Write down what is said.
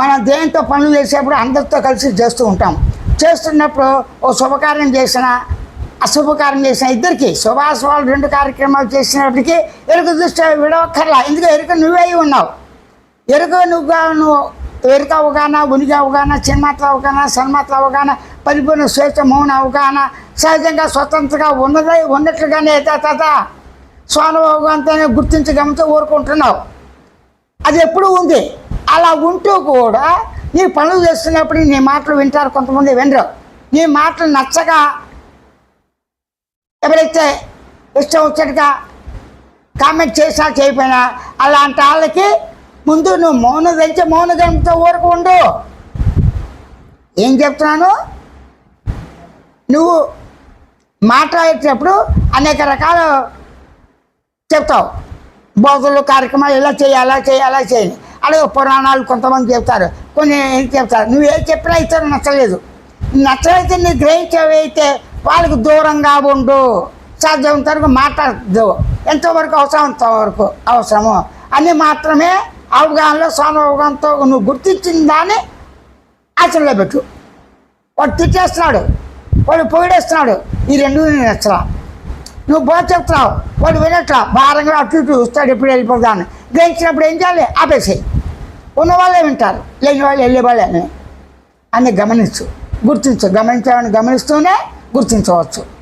మనం దేంతో పనులు చేసేప్పుడు అందరితో కలిసి చేస్తూ ఉంటాం. చేస్తున్నప్పుడు ఓ శుభకార్యం చేసిన అశుభకార్యం చేసిన ఇద్దరికి శుభాశుభాలు రెండు కార్యక్రమాలు చేసినప్పటికీ ఎరుకు దృష్టి విడవక్కర్లా. ఎందుకు ఎరుక నువ్వే అయి ఉన్నావు. ఎరుక నువ్వుగా నువ్వు ఎరుక అవగాహన ఉనికి అవగాహన చిన్మాత్ర అవగాహన సన్మాత్ర అవగాహన పరిపూర్ణ స్వేచ్ఛ మౌన అవగాహన సహజంగా స్వతంత్రంగా ఉన్నదే ఉన్నట్లుగానే తత స్వానుభవంతోనే గుర్తించి గమనించి ఊరుకుంటున్నావు. అది ఎప్పుడు ఉంది. అలా ఉంటూ కూడా నీ పనులు చేస్తున్నప్పుడు నీ మాటలు వింటారు కొంతమంది వినరు. నీ మాటలు నచ్చగా ఎవరైతే ఇష్టం వచ్చేట్టుగా కామెంట్ చేసినా చేయకపోయినా అలాంటి వాళ్ళకి ముందు నువ్వు మౌనం తెలిసి మౌన గంతో ఊరుకు ఉండు. ఏం చెప్తున్నాను? నువ్వు మాట్లాడేటప్పుడు అనేక రకాల చెప్తావు. బోధలు కార్యక్రమాలు ఇలా చేయాలా చేయాలా చేయాలి అలాగే పురాణాలు కొంతమంది చెప్తారు కొన్ని ఏం చెప్తారు. నువ్వు ఏం చెప్పినా ఇతరులు నచ్చలేదు. నచ్చలైతే నీ గ్రహించేవైతే వాళ్ళకి దూరంగా ఉండు. సాధ్యమైనంత వరకు మాట్లాడద్దు ఎంతవరకు అవసరం అంతవరకు అవసరము. అని మాత్రమే అవగాహనలో స్వానుభవంతో నువ్వు గుర్తించిన దాన్ని ఆచరణలో పెట్టు. వాడు తిట్టేస్తున్నాడు. వాడు పొగిడేస్తున్నాడు. ఈ రెండు నేను నచ్చలా. నువ్వు బోధ చెప్తున్నావు. వాడు వినట్లా. భారంగా అటు ఇటు చూస్తాడు ఎప్పుడు వెళ్ళిపోతాను. గ్రహించినప్పుడు ఏం చేయాలి? ఆపేసేయి. ఉన్న వాళ్ళే వింటారు. లేని వాళ్ళు వెళ్ళే వాళ్ళే అని గమనించు. గుర్తించు. గమనించాలని గమనిస్తూనే గుర్తించవచ్చు.